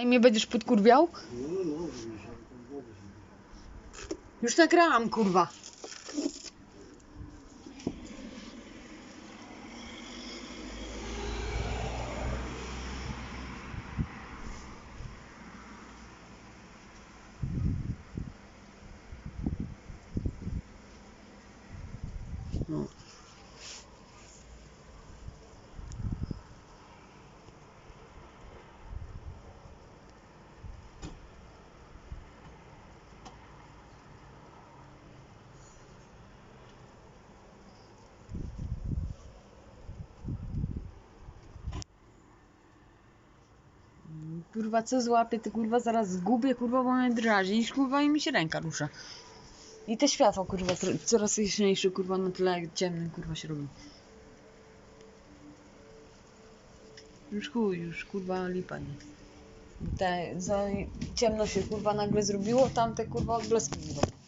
Ale mnie będziesz podkurwiał? Już nagrałam, kurwa. No. Kurwa, co złapię, to kurwa zaraz zgubię, kurwa, bo mnie drażnisz, kurwa, i mi się ręka rusza. I te światło, kurwa, coraz jaśniejsze, kurwa, na tle ciemnym, kurwa, się robi. Już chuj, już, kurwa, lipa, nie. Te, za ciemno się, kurwa, nagle zrobiło, tamte, kurwa, odblaski nie robią.